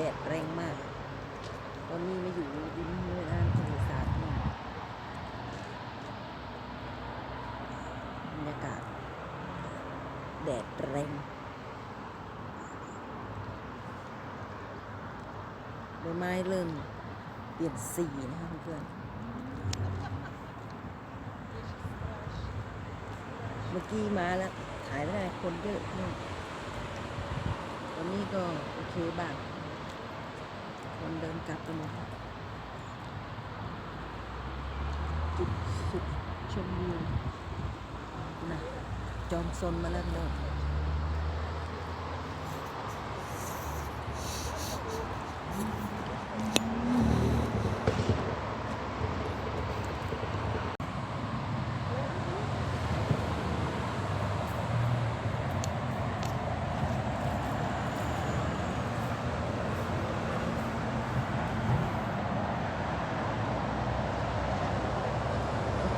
แดดแรงมาก ตอนนี้มาอยู่ริมแม่น้ำทะเลสาบนี่บรรยากาศ แดดแรงใบไม้เริ่มเปลี่ยนสีนะคะเพื่อนเมื่อกี้มาแล้ว ถ่ายไม่ได้คนเยอะมากตอนนี้ก็โอเคบ้าง คนเดินกลับกันหมดจุดสุดชมวิวนะจอมซนมาแล้วเนาะ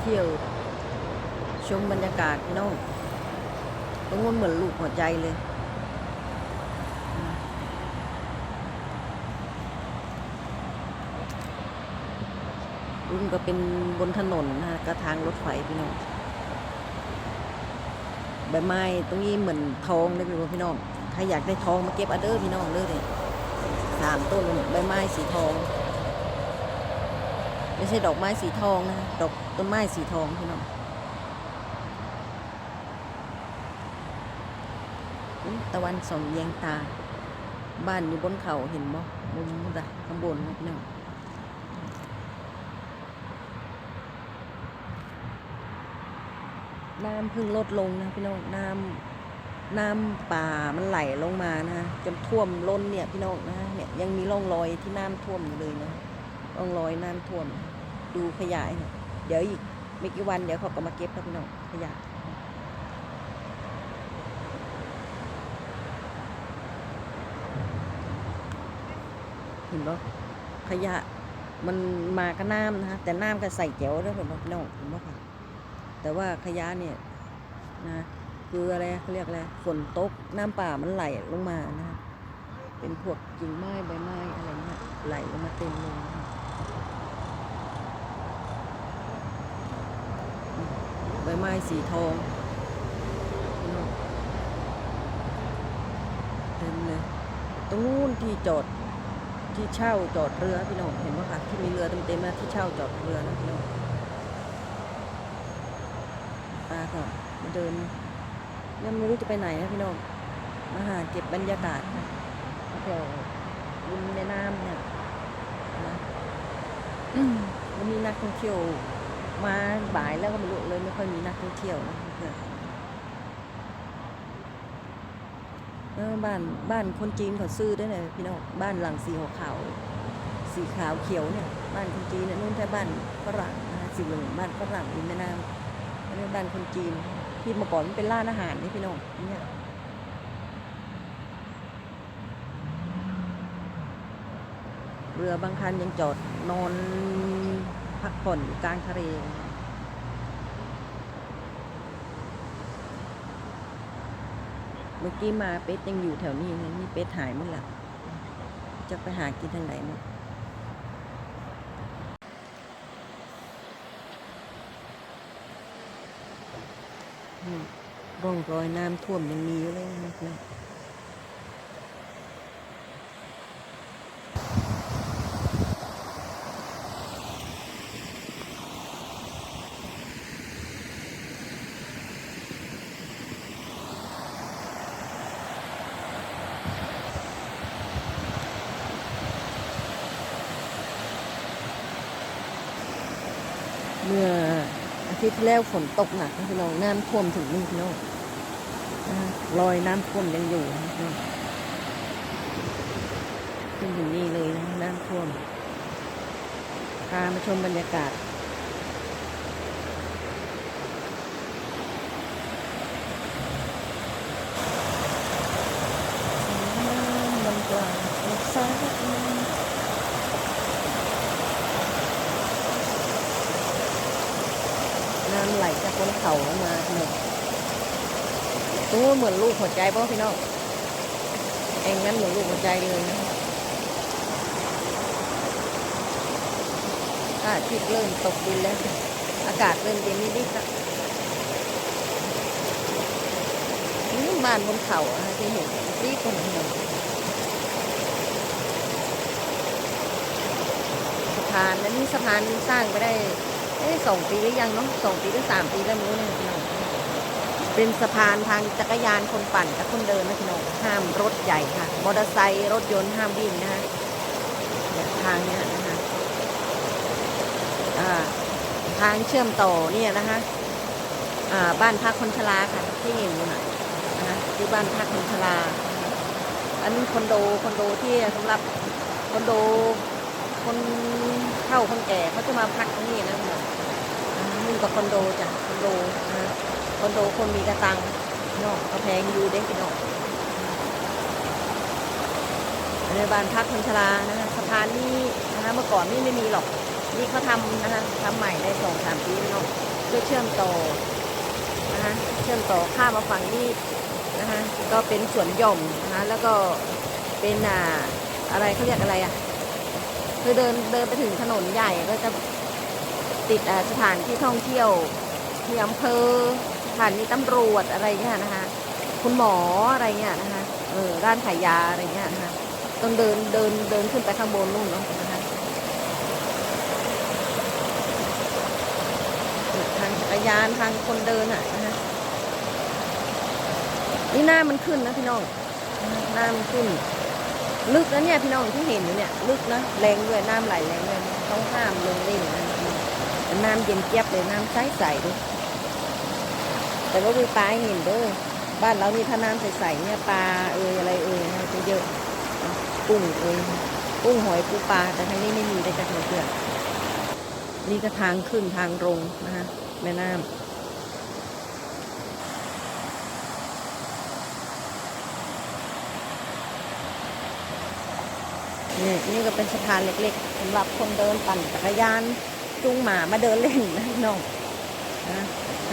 เที่ยว ชมบรรยากาศพี่น้องตรงนู้นเหมือนลูกหัวใจเลย รุ่นก็เป็นบนถนนนะกระทางรถไฟพี่น้องใบไม้ตรงนี้เหมือนทองเลยพี่พี่น้องใครอยากได้ทองมาเก็บอเดอร์พี่น้องเด้อเลยสามต้นใบไม้สีทอง ไม่ใช่ดอกไม้สีทองนะดอกต้นไม้สีทองพี่น้องตะวันส่องแยงตา บ้านอยู่บนเขาเห็นบ่มุมมุดะข้างบนนะพี่น้องน้ำเพิ่งลดลงนะพี่น้องน้ำน้ำป่ามันไหลลงมานะจนท่วมล้นเนี่ยพี่น้องนะเนี่ยยังมีร่องรอยที่น้ำท่วมอยู่เลยนะร่องรอยน้ำท่วม ดูขยายเนี่ยเดี๋ยวอีกไม่กี่วันเดี๋ยวเขาก็มาเก็บแล้วพี่น้องขยะเห็นปะขยะมันมากับน้ำนะฮะแต่น้ำก็ใส่แจ๋วด้วยเห็นปะพี่น้องเห็นปะค่ะแต่ว่าขยะเนี่ยนะคืออะไรเขาเรียกอะไรฝนตกน้ำป่ามันไหลลงมานะฮะเป็นพวกกิ่งไม้ใบไม้อะไรเงี้ยไหลลงมาเต็มเลยนะฮะใบ ไม้สีทองพี่น้องเต็มเลยตรงนู้นที่จอดที่เช่าจอดเรือพี่น้องเห็นไหมคะที่มีเรือเต็มๆนะที่เช่าจอดเรือนะพี่น้องป้าก็มาเดินยังไม่รู้จะไปไหนนะพี่น้องมาหาเก็บบรรยากาศแถวริมแม่น้ำเนี่ยนะมวันนี้นักท่องเที่ยว มาบ่ายแล้วก็ไม่รู้เลยไม่ค่อยมีนักท่องเที่ยวนะเพื่อนบ้านบ้านคนจีนเขาซื้อได้วยพี่น้องบ้านหลังสีหัวขาวสีขาวเขียวเนี่ย บ้านคนจีนเนี่ยนู่นใช่บ้านฝรั่งนะสีเหลืองบ้านฝรั่งริมแม่น้ำอันนี้บ้านคนจีนที่เมื่อก่อนมันเป็นร้านอาหารนี่พี่น้องเนี่ยเรือบางคันยังจอดนอน พักผ่อนอยู่กลางทะเลเมื่อกี้มาเป็ดยังอยู่แถวนี้นะนี่เป็ดหายหมดละจะไปหากินทางไหนหมดอืมร่องรอยน้ำท่วมยังมีอยู่เลยนะครับเมื่ออาทิต ย์ที่แล้วฝนตกหนักพี่น้องน้ำท่วมถึงนี่พี่น้องรอยน้ำท่วมยังอยู่พี่น้องขึ้นถึงนี่เลยนะน้ำท่วมพามาชมบรรยากาศ จากคนเขามาหนึ่งตัวเหมือนลูกหัวใจเป่ะพี่น้องเองนั้นเหมือนลูกหัวใจเลยนะอาทิตย์เริ่มตกดินแล้ว อากาศเริ่มเย็นนิดๆนะนี่บ้านบนเขาอะที่เห็นรีบคนหนึ่งสะพานนั้นสะพานสร้างไปได้ เอ้ยสองปีหรือยังเนาะสองปีหรือสามปีแล้วมู้เนี่ยพี่น้องเป็นสะพานทางจักรยานคนปั่นกับคนเดินนะพี่น้องห้ามรถใหญ่ค่ะ มอเตอร์ไซค์รถยนต์ห้ามวิ่งนะคะทางเนี้ยนะคะอ่าทางเชื่อมต่อเนี่ยนะคะอ่าบ้านพักคนชราค่ะ ที่เห็นอยู่น่ะนะคะที่บ้านพักคนชราอันนี้คอนโดคอนโดที่สำหรับคอนโด คนเฒ่าคนแก่เขาจะมาพักตรงนี้นะคุณผู้ชมอ่านี่ก็คอนโดจ้ะคอนโดนะคอนโดคนมีกระตังนาะก็แพงอยู่เด้พี่น้องอันบ้านพักคนชรานะคะสะพานนี้นะคะเมื่อก่อนนี่ไม่มีหรอก นี่เขาทำนะคะทำใหม่ได้สองสามปีเนาะเพื่อเชื่อมต่อนะคะเชื่อมต่อข้ามมาฝั่งนี้นะคะก็เป็นสวนหย่อมนะคะแล้วก็เป็นอ่าอะไรเขาเรียกอะไรอะ คือเดินเดินไปถึงถนนใหญ่ก็จะติดสถานที่ท่องเที่ยวที่อำเภอสถานีตำรวจอะไรเงี้ยนะคะ คุณหมออะไรเงี้ยนะคะเออร้านขายยาอะไรเงี้ยนะคะต้องเดินเดินเดินขึ้นไปข้างบนนู่นเนาะนะคะทางจักรยานทางคนเดินอะนะฮะนี่หน้ามันขึ้นนะพี่น้องหน้ามันขึ้น ลึกนะเนี่ยพี่น้องที่เห็นอยู่เนี่ยลึกนะแรงด้วยน้ำไหลแรงด้วยต้องห้ามลงเล่นนะน้ำเย็นเจี๊ยบเลยน้ำใสใสด้วยแต่ว่ามีปลาเห็นด้อบ้านเรานี่ถ้าน้ำใสๆเนี่ยปลาเอยอะไรเอยนะจะเยอะกุ้งเอยกุ้งหอยปูปลาแต่ทางนี้ไม่มีเลยจ้ะเพื่อนนี่ก็ทางขึ้นทางลงนะฮะแม่น้ำ นี่นี่ก็เป็นสะพานเล็กๆสำหรับคนเดินปั่นจักรยานจูงหมามาเดินเล่นนะน้องนะ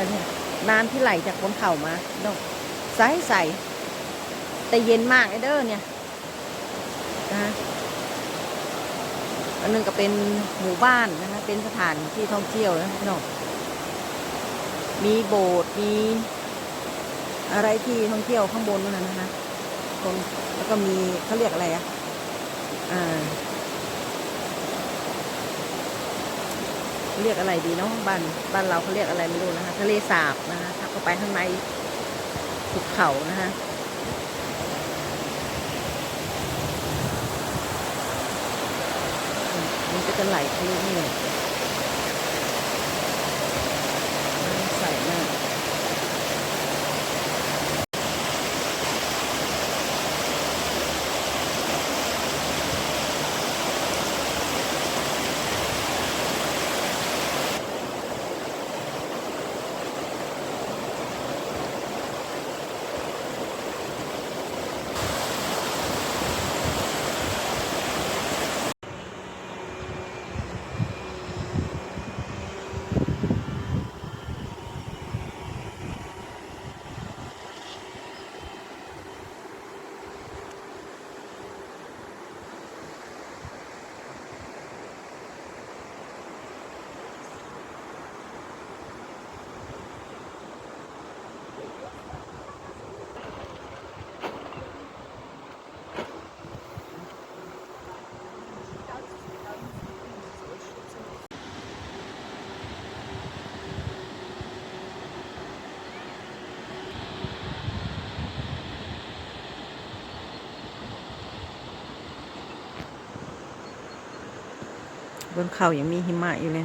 นนี้น้ำที่ไหลจากบนเขามาน้องใสใสๆแต่เย็นมากเลยเด้อเนี่ยนะอันหนึงก็เป็นหมู่บ้านนะคะเป็นสถานที่ท่องเที่ยวนะพี่น้องมีโบสถ์มีอะไรที่ท่องเที่ยวข้างบนนั่นนะนะคะแล้วก็มีเขาเรียกอะไรอะ เรียกอะไรดีเนาะบ้านบ้านเราเขาเรียกอะไรไม่รู้นะคะ ทะเลสาบนะคะถ้าเข้าไปข้างในภูเขานะคะมันก็จะไหลทะลุนี่ำใสมาก บนเขายังมีหิมะอยู่เลย